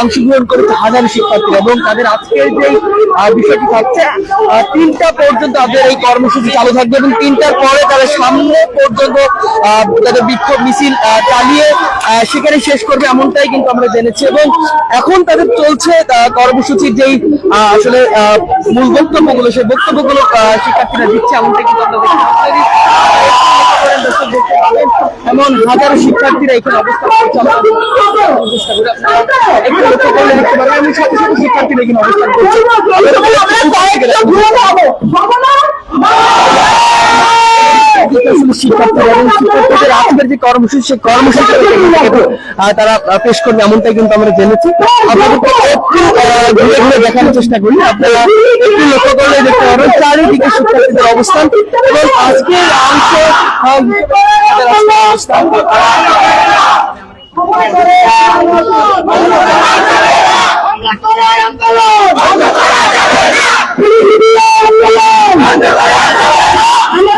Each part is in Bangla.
অংশগ্রহণ করেছে হাজার শিক্ষার্থী এবং তাদের আজকের যে বিষয়টি থাকছে তিনটা পর্যন্ত তাদের এই কর্মসূচি চালু থাকবে এবং তিনটার পরে তারা সামনে পর্যন্ত তাদের বিক্ষোভ মিছিল চালিয়ে সেখানে শেষ করবে এমনটাই কিন্তু আমরা জেনেছি এবং এখন তাদের চলছে কর্মসূচির যেই আসলে মূল বক্তব্যগুলো, সেই বক্তব্যগুলো শিক্ষার্থীরা দিচ্ছে এমনটাই কিন্তু আমরা এমন হাজারো শিক্ষার্থীরা এখানে অবস্থান করছে। লক্ষ্য যে কর্মসূচি সেই তারা পেশ করবে এমনটাই কিন্তু আমরা জেনেছি আপনাদেরকে দেখানোর চেষ্টা করি আপনারা একটু লক্ষ্য করলে দেখতে পাবেন চারিদিকে শিক্ষার্থীদের অবস্থান এবং আজকের অংশ আহ, তাদের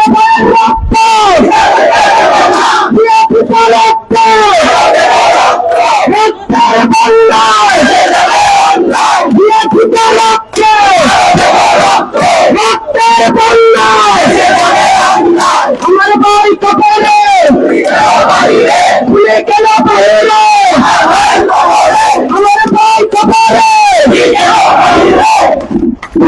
আজকের অবস্থান আমার ভাই কপালে খুলে গেল বাইরে আমার ভাই কপালে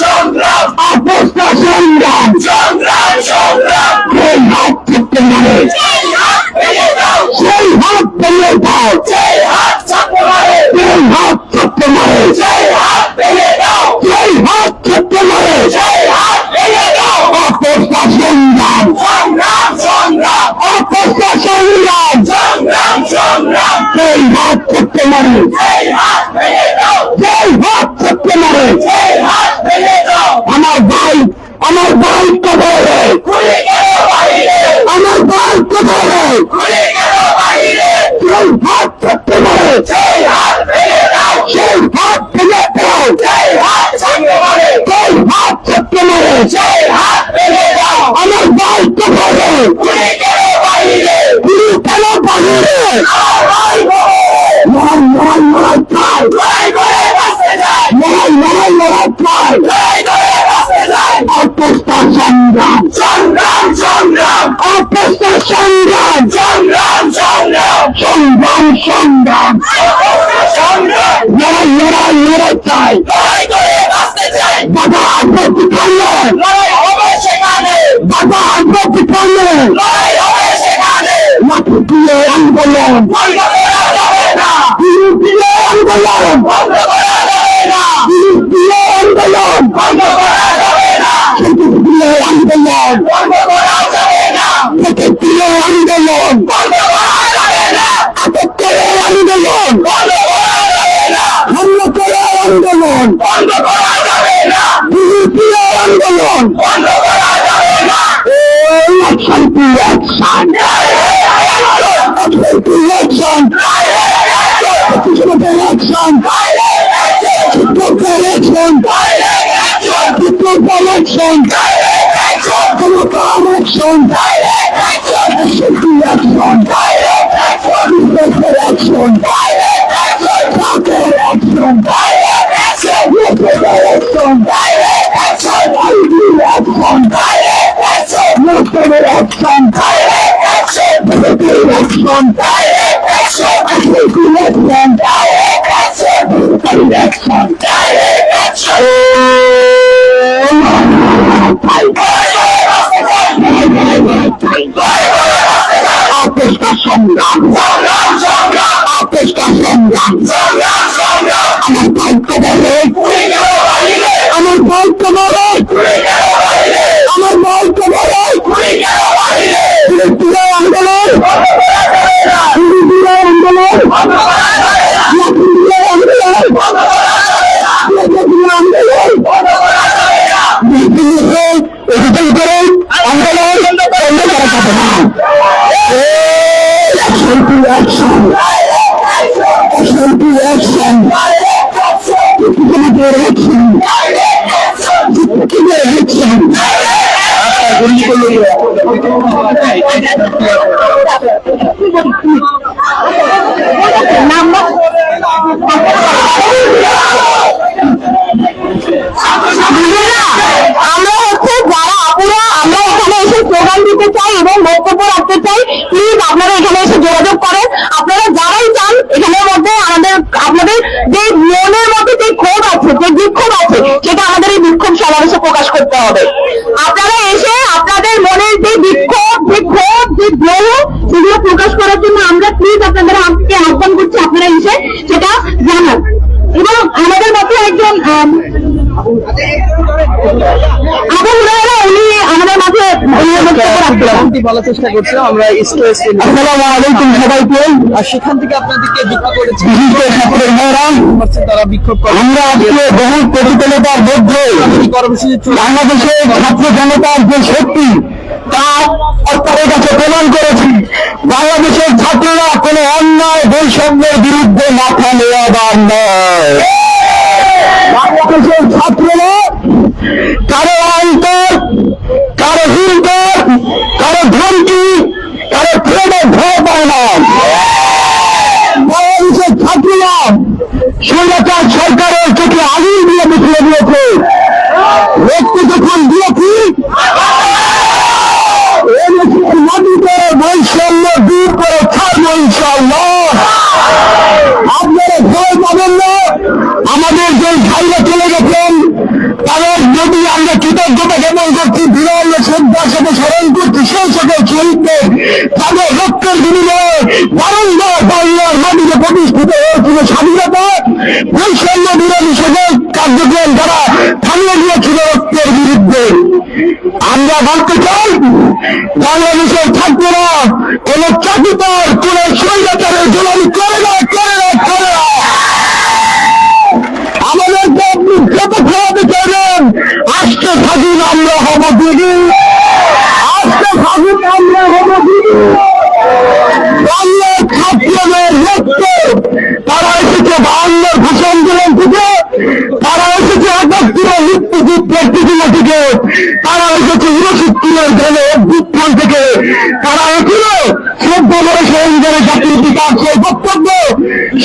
সংগ্রাম অপস্তা সংগ্রাম সংগ্রাম সংগ্রাম সেই হাত থেকে মারে সেই হাত ভেঙে দাও সেই হাত চাপতে মারে সেই হাত চাপতে মারে সেই হাত ভেঙে দাও সেই হাত চাপতে মারে সেই হাত ভেঙে দাও অপস্তা সংগ্রাম সংগ্রাম সংগ্রাম অপস্তা সংগ্রাম সংগ্রাম সংগ্রাম সেই হাত চাপতে মারে সেই হাত ভেঙে দাও সেই হাত চাপতে মারে সেই হাত ভেঙে দাও আমার ভাই আমার ভাই কবরে আমার ভাই কবরে সেই হাত চাপতে মারে সেই হাত ভেঙে দাও। সেই মারে মারে আমার ভাই কবরে গেল লড়াই লড়াই লড়াই চাই লড়াই করে বাঁচতে চাই লড়াই লড়াই লড়াই চাই লড়াই করে বাঁচতে চাই অপস্তা সংগ্রাম সংগ্রাম অপস্তা সংগ্রাম সংগ্রাম সংগ্রাম সংগ্রাম সংগ্রাম সংগ্রাম লড়াই লড়াই লড়াই চাই বাবা হবে সেখানে বাবা হবে সেখানে লাঠি দিয়ে আন্দোলন দিয়ে আন্দোলন দিয়ে আন্দোলন দিয়ে আন্দোলন থেকে দিয়ে আন্দোলন বন্ধ করা যাবে action, free action, violent action, respectful action, violent action, counter action, action, action, action, action, action, action, action, action, action, action, action, action, action. সংগ্রাম প্রত্যেকটা সংগ্রাম আমার ভাগ্য বলে আমার ভাগ্য বলে আমার ভাগ্য বলে আন্দোলন আন্দোলন আন্দোলন আন্দোলন এসএলপি অ্যাকশন এসএলপি অ্যাকশন তোমাদের অ্যাকশন তোমাদের অ্যাকশন আমরা হচ্ছে যারা আপুরা আমরা এখানে এসে স্লোগান দিতে চাই এবং বক্তব্য রাখতে চাই প্লিজ আপনারা এখানে এসে যোগাযোগ করেন আপনারা যারাই চান এখানের মধ্যে আমাদের আপনাদের যে মনের মধ্যে যে ক্ষোভ আছে যে বিক্ষোভ আছে সেটা আমাদের এই বিক্ষোভ সমাবেশে প্রকাশ করতে হবে। আপনারা এসে আপনাদের মনের যে বিক্ষোভ যে ক্ষোভ যে দ্রোহ, সেগুলো প্রকাশ করার জন্য আমরা প্লিজ আপনাদের আজকে আহ্বান করছি, আপনারা এসে সেটা জানান। এবং আমাদের মতো একজন আম, আবু হুরায়রা উনি আমাদের মাঝে উনি বক্তব্য রাখবেন এমনটি বলার চেষ্টা করছিলাম আমরা স্ট্রেস আসসালামু আলাইকুম সবাইকে আর সেখান থেকে আপনাদেরকে বিক্ষোভ করেছি। ছাত্রের মেয়েরা তারা বিক্ষোভ করে। আমরা আজকে বহু প্রতিকূলতার মধ্যে এই কর্মসূচি চূড়ান্ত বাংলাদেশের ছাত্র জনতার যে শক্তি তা আপনাদের কাছে প্রমাণ করেছি বাংলাদেশের ছাত্ররা কোনো অন্যায় বৈষম্যের বিরুদ্ধে মাথা নেওয়াবার নয়। বাংলাদেশের ছাত্ররা কারও অন্তর কারও হিন্দর ধমকি কারও প্রেমের ভয় পায় না। সরকারের চোখে আগুন দিয়ে মিশিয়ে দিয়েছে। রক্ত যখন দিয়েছি নদীতে বৈষম্য দূর করে ছাড়বো ইনশাল্লাহ আপনারা ভয় পাবেন না। আমাদের যে ভাইরা চলে গেছেন তাদের যদি আমরা কৃতজ্ঞতা জ্ঞাপন করছি বিরল শ্রদ্ধার সাথে স্মরণ করছি সেই সকল শহীদদের তাদের রক্তের বিনিময়ে বারংবার বাংলার মাটিতে প্রতিষ্ঠিত হয়েছিল স্বাধীনতা। বৈষম্য বিরোধী সকল কার্যক্রম তারা থামিয়ে দিয়েছিল রক্তের বিরুদ্ধে। আমরা বলতে চাই, বাংলাদেশের ছাত্ররা কোন চাকরিদার কোন স্বৈরাচারের গোলামি করে না করে না করে না আমাদেরকে আপনি কত খাওয়াতে চাইবেন আজকে থাকুন আমরা হব দিদি। আজকে থাকুন আমরা হব দিদি। বাংলার ছাত্রদের রক্ত। তারা এসেছে বাংলার ভাষা আন্দোলন থেকে। তারা এসেছে একাত্তরের মুক্তিযুদ্ধের টিকিমা থেকে। তারা এসেছে উনসত্তরের গেলে অভ্যুত্থান থেকে। তারা এখনও শ্রদ্ধা করে সরঞ্জারে জাতির বিকাশ সেই বক্তব্য।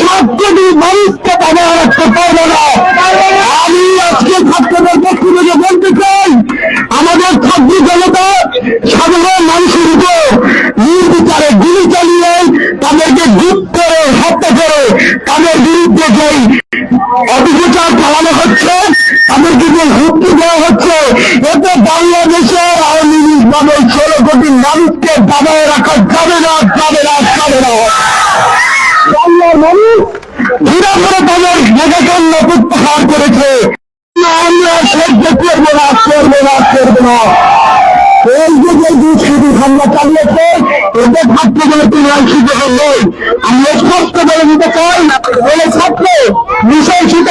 সবকটি মানুষকে তাদের রাখতে পারবে না। আমি আজকে ছাত্রদের পক্ষ থেকে বলতে ছাত্র জনতা সাধারণ মানুষের উপর নির্বিচারে গুলি চালিয়ে তাদেরকে গুপ করে হত্যা করে তাদের বিরুদ্ধে যেই অপপ্রচার চালানো হচ্ছে, তাদেরকে যে হুমকি দেওয়া হচ্ছে, এতে বাংলাদেশের আওয়ামী লীগ নামের ষোলো কোটি মানুষকে দাবায় রাখা যাবে না যাবে না যাবে না। মানুষ ধীরে ধীরে তাদের মেঘাকন্য প্রত্যাহার করেছে। আমরা সহ্য করব না করব না করব না। এই যে যে দুষ্কৃতি হামলা চালিয়েছে, এদের ছাত্র বলে তিনি অংশগ্রহণ নয় আমরা স্পষ্ট বলে দিতে চাই, বলে ছাত্র নৃশংসিত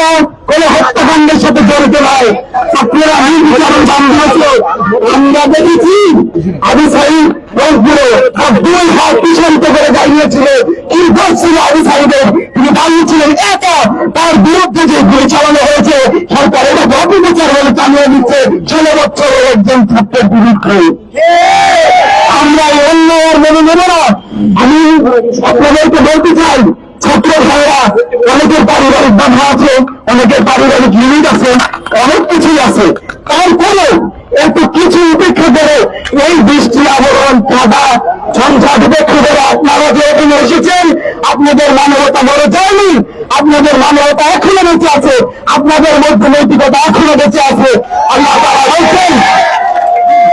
কোন হত্যাকাণ্ডের সাথে জড়িত নয় ছাত্ররা নির্বিচারের দাম দিয়েছে আমরা দেখেছি আবু সাইদ দুই হাত পিছন্ত করে দাঁড়িয়েছিল। কি ছিল আবু সাইদের তিনি দাঁড়িয়েছিলেন একা। তার বিরুদ্ধে যে গুলি চালানো হয়েছে সরকার এটা অপপ্রচার বলে চালিয়ে দিচ্ছে ষোলো বছরের একজন ছাত্রের বিরুদ্ধে। আমরা অন্য মেনে নেব না। আমি আপনাদেরকে বলতে চাই ছাত্র ভাইরা অনেকের পারিবারিক বাধা আছে, অনেকের পারিবারিক লিমিট আছে, অনেক কিছুই আছে। তারপরে এত কিছু উপেক্ষা করে এই বৃষ্টি আবরণ, কাদা, ঝঞ্ঝাট উপেক্ষা করে আপনারা যে এখানে এসেছেন, আপনাদের মানবতা মরে যায়নি, আপনাদের মানবতা এখনও বেঁচে আছে, আপনাদের মধ্যে নৈতিকতা এখনও বেঁচে আছে। আল্লাহ বলছেন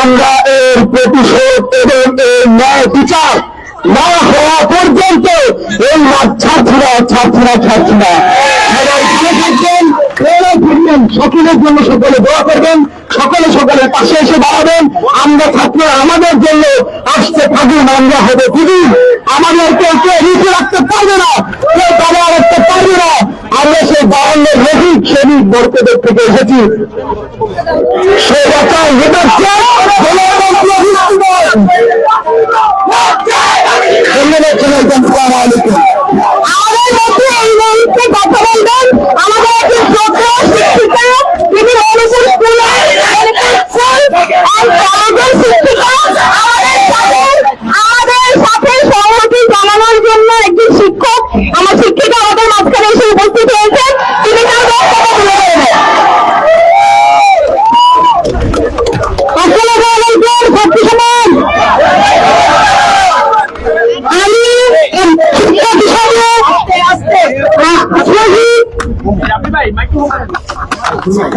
আমরা এর প্রতিশোধ এবং এর ন্যায় বিচার না হওয়া পর্যন্ত এই থাকবেন, প্রেরণা ফিরবেন সকলের জন্য সকলে দোয়া করবেন, সকলে সকলের পাশে এসে দাঁড়াবেন। আমরা ছাত্ররা আমাদের জন্য আসতে থাকুন, আমরা হবে দিদি আমাদের কেউ কেউ রুচি রাখতে পারবে না, কেউ দাবা রাখতে পারবে না। আমরা সেই বাউন্নের রফিক শ্রেণি বর্তদের থেকে এসেছি। সে বাচ্চার আমাদের মধ্যে এই আমাদের আমাদের সাথে আমাদের জানানোর জন্য একজন শিক্ষক আমার শিক্ষিকা আমাদের মাঝখানে এসে উপস্থিত হয়েছেন তিনি তার বক্তব্য তুলে ধরবেন আসসালামু আলাইকুম ছাত্রী সমাজ আমি শিক্ষক হিসাবে আহ, শহীদ ছাত্রীকে শহীদ শামসুজ্জামান স্যারের উত্তরসূরি হিসাবে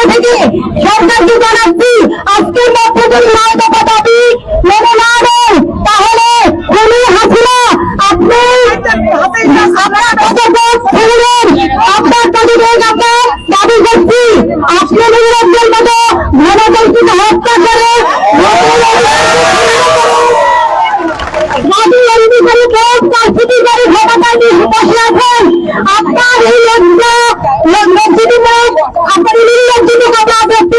পক্ষ সরকার সরকারকে জানাচ্ছি আজকের মধ্যে যদি নয় দফা দাবি মেনে না দেন তাহলে খুনি হাসিনা আপনি আপনার পদত্যাগ করবেন আপনার পদত্যাগ আমরা দাবি করছি আপনি নিরঞ্জন মতো গণতন্ত্রকে হত্যা করে মাটি এমনি করে ভোট রাজনীতি করে ক্ষমতায় নিয়ে বসে আছেন আপনার এই লজ্জা লজ্জিত মুখ আপনার এই নির্লজ্জিত কথা দেখতে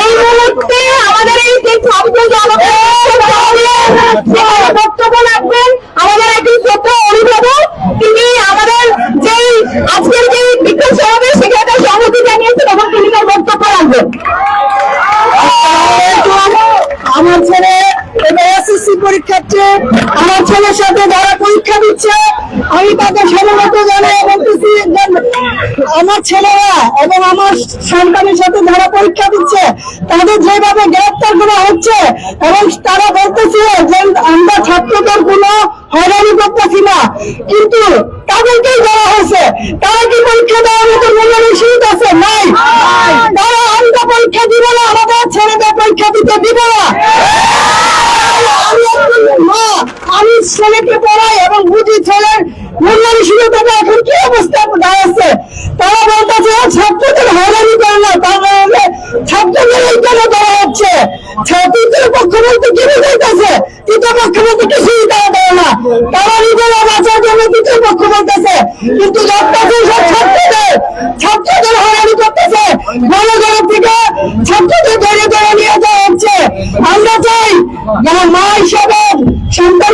এই মুহূর্তে আমাদের এই যে বক্তব্য রাখবেন আমাদের আমাদের যে আজকের যে বিক্ষোভ সমাবেশ সেখানে বক্তব্য রাখবেন আমার ছেলে আমার ছেলের সাথে যারা পরীক্ষা দিচ্ছে, আমি তাদের সমবেত জানাই আমার ছেলেরা এবং আমার সন্তানের সাথে যারা পরীক্ষা দিচ্ছে, তাদের যেভাবে গ্রেফতার করা হচ্ছে, এবং তারা বলতেছে যে আমরা ছাত্রদের কোনো হয়রানি করতেছি না। কিন্তু তাদেরকেই দেওয়া হয়েছে তারা কি পরীক্ষা দেওয়ার মতো মূল্যায়ন সুযোগ আছে? নাই। তারা আমরা পরীক্ষা দিব না আমাদের ছেলেদের পরীক্ষা দিতে দিব না। আমি ছেলেকে পড়াই এবং বুঝি ছেলের মূল্যায়ন সুযোগ এখন কি অবস্থা দাঁড়াচ্ছে তারা বলতেছে ছাত্রদের হয়রানি করে না তাহলে ছাত্রদের এই কেন দেওয়া হচ্ছে? ছাত্রদের পক্ষ বলতে কি বুঝাইতেছে? তৃতীয় পক্ষ বলতে কিছুই দেওয়া দেয় না তারা নিজেরা বাঁচার জন্য তৃতীয় পক্ষ বলতেছে কিন্তু ছাত্রদের ছাত্রদের হয়রানি করতেছে। গণজগৎ থেকে ছাত্রদের ধরে ধরে নিয়ে যাওয়া হচ্ছে। আমরা চাই যারা মা হিসাবে সন্তান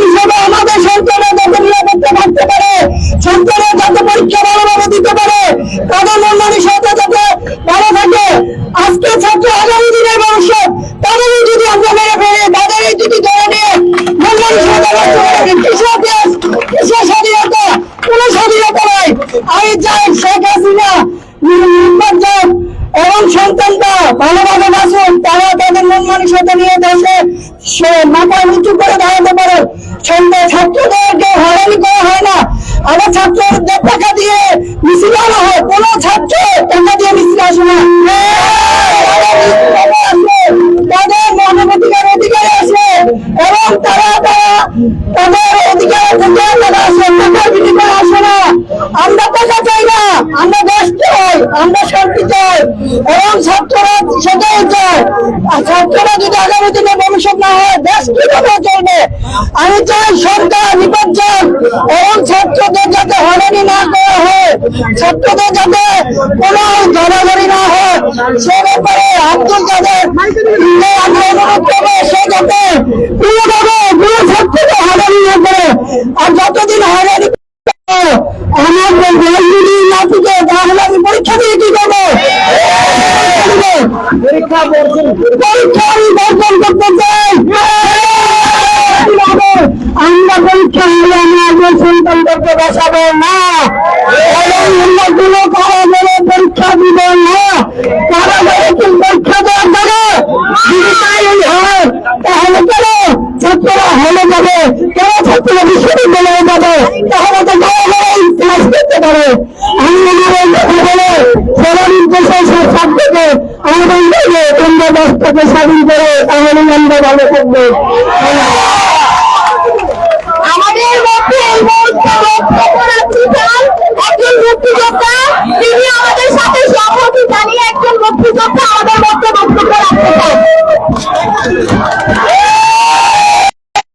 তাদের অধিকার কোথায় তারা সরকার বিনিময়ে আসে না। আমরা টাকা চাই না, আমরা দেশ চাই আমরা শান্তি চাই এবং ছাত্ররা সেটাই চায় ছাত্ররা যদি আগামী দিনে ভবিষ্যৎ না হয়, দেশ কীভাবে চলবে? আমি চাই সরকার বিপর্যয় এবং ছাত্রদের যাতে হয়রানি না করা হয়, ছাত্রদের যাতে কোনো ধরাধরি না হয়, সে ব্যাপারে আব্দুল কাদের আমি অনুরোধ করব সে যাতে আর যতদিন হয়রানি আমার যদি নাতিকে তাহলে আমি পরীক্ষা দিয়ে কি করব? পরীক্ষা আমি বর্জন করতে চাই। আমরা পরীক্ষা হলে আমি আমার সন্তানদেরকে বাঁচাবো না। কারাগারে পরীক্ষা দিব না। কারাগারে কি পরীক্ষা দেওয়ার যাবে যদি তাই হয় তাহলে কেন ছাত্ররা হলে যাবে। হবে। তাহলে স্বাধীন করো, তাহলে আমরা ভালো থাকব আমাদের একজন মুক্তিযোদ্ধা তিনি আমাদের সাথে সম্মতি জানিয়ে একজন মুক্তিযোদ্ধা আমাদের বক্তব্য রাখতে